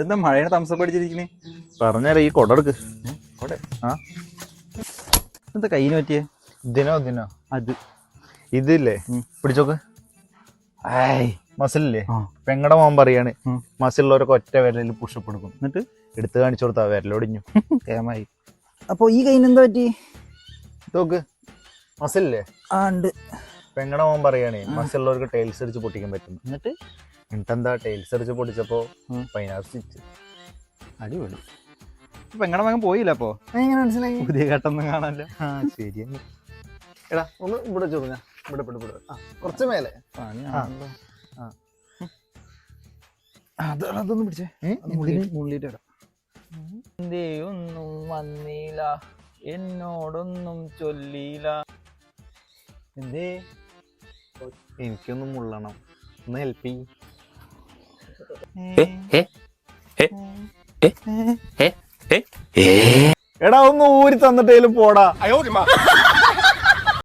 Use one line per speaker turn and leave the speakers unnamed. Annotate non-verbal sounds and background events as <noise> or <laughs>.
ഇതെന്താ മഴയുടെ തമസപ്പ് അടിച്ചിരിക്കണേ
പറഞ്ഞാലേ ഈ കൊടർക്ക്
കൊട.
ആ.
എന്താ കയ്യിന് പറ്റിയേ?
ദിനോ ഇതിനോ?
അത്.
ഇതില്ലേ? പിടിച്ചോക്ക്. മസിലില്ലേ. പെങ്ങടെ മോൻ പറയാണ്. മസിലുള്ളവരൊക്കെ ഒറ്റ വിരലിൽ പുഷപ്പ് എടുക്കും.
എന്നിട്ട്?
എടുത്ത് കാണിച്ചു കൊടുത്താ വിരലൊടിഞ്ഞു. <laughs>
കേമായി. അപ്പൊ ഈ കയ്യിന് എന്താ പറ്റി?
നോക്ക് മസിലില്ലേ?
ആ ഉണ്ട്.
പെങ്ങടെ മോൻ പറയാണ് മസിലുള്ളവർക്ക് ടൈൽസ് അടിച്ച് പൊട്ടിക്കാൻ പറ്റും
എന്നിട്ട്?
എന്നിട്ടെന്താ ടൈൽസ് അടിച്ച് പൊടിച്ചപ്പോ
ഉം.
പതിനാറ് സ്റ്റിച്ച്
അടിപൊളി. ഇപ്പൊ എങ്ങനെ മകൻ പോയില്ല അപ്പോ?
എങ്ങനെ മനസ്സിലായി?
പുതിയ ഘട്ടൊന്നും കാണാനല്ലോ.
ആ ശരി എടാ ഒന്ന് ഇവിടെ ചോദിഞ്ഞ ഇവിടെ ഇവിടെ ഇവിടെ. ആ കുറച്ച് മേലെ.
അതൊന്നും പിടിച്ചേ? മുള്ളിട്ട് ഇടാം എന്തേ ഒന്നും വന്നില്ല. എന്നോടൊന്നും ചൊല്ലിയില്ല.
എന്തേ? എനിക്കൊന്നും മുള്ളണം. ഒന്ന് ഹെൽപ്പ് ചെയ്യും. എടാ ഒന്ന് ഊരി തന്നിട്ടേലും പോടാ.